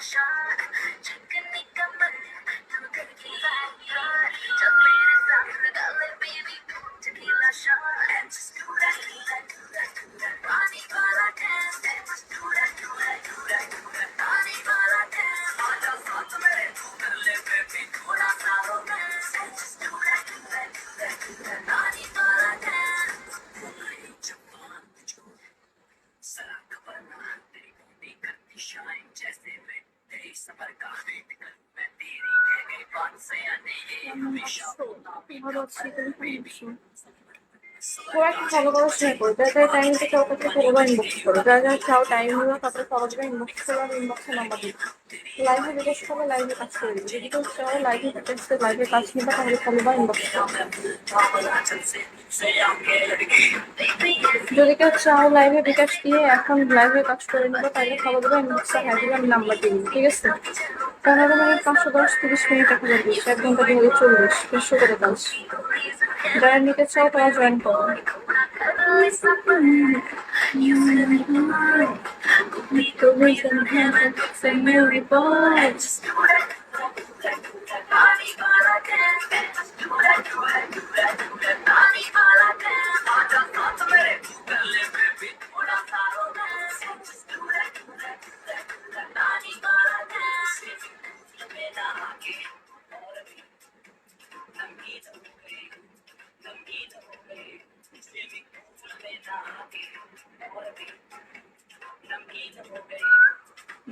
Shot. ভালো আছি তুমি কেমন আছো? তোরা একটু ফলো করার সময় করো যারা যারা টাইম দিতে চাও তাকে ফলো বা ইনবক্স করো যারা যারা চাও টাইম নিও তারপরে ফলো দেবে ইনবক্স করো আর ইনবক্সে নাম্বার দিবে লাইভে বিকাশ করলে লাইভে কাজ করে দিবে। যদি কেউ চাও লাইভে বিকাশ লাইভে কাজ নিবে তাহলে ফলো বা ইনবক্স যদি কেউ চাও লাইভে বিকাশ দিয়ে এখন লাইভে কাজ করে নিবে, তাহলে ফলো দেবে ইনবক্সে হ্যাঁ আমি নাম্বার দিয়ে দিবো, ঠিক আছে? পনেরো মিনিট, পাঁচশো দশ, তিরিশ মিনিট এক হাজার বিশ এক ঘণ্টা দুই হাজার চল্লিশ তিনশো করে কাজ। যারা নিতে চাও তারা জয়েন করো। Need a wish in heaven, say Merry Boys.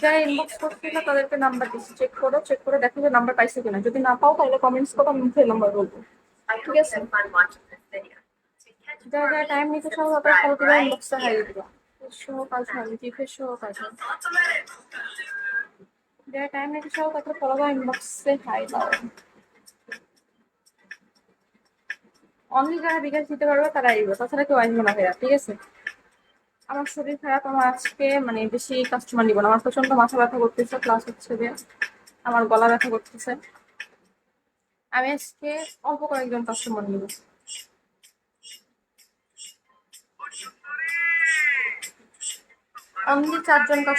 যারা ইনবক্স করছে না, তাদেরকে নাম্বার দিচ্ছি। চেক করো চেক করে দেখো যে নাম্বার পাইছে কিনা। যদি না পাও, তাহলে কমেন্টস করো, আমি মুখে নাম্বার বলব। ঠিক আছে? যারা যারা টাইম নিতে চাও, তাদের ফলো দিবা ইনবক্সে হারিয়ে দিবা। সহ কাজ হবে জিপের সহ কাজ হবে যারা টাইম নিতে চাও, তাদের ফলো বা ইনবক্সে হাই দাও। অনলি যারা বিকাশ দিতে পারবে, তারা আইবে তাছাড়া কেউ আসবে না ভাইয়া, ঠিক আছে? আমার শরীর খারাপ, আমার আজকে মানে বেশি কাস্টমার নিব না। আমার প্রচণ্ড মাথা ব্যথা করতেছে প্লাস হচ্ছে যে আমার গলা ব্যথা করতেছে। আমি আজকে অল্প কয়েকজন কাস্টমার নিব। আমি চারজন কাস্টমার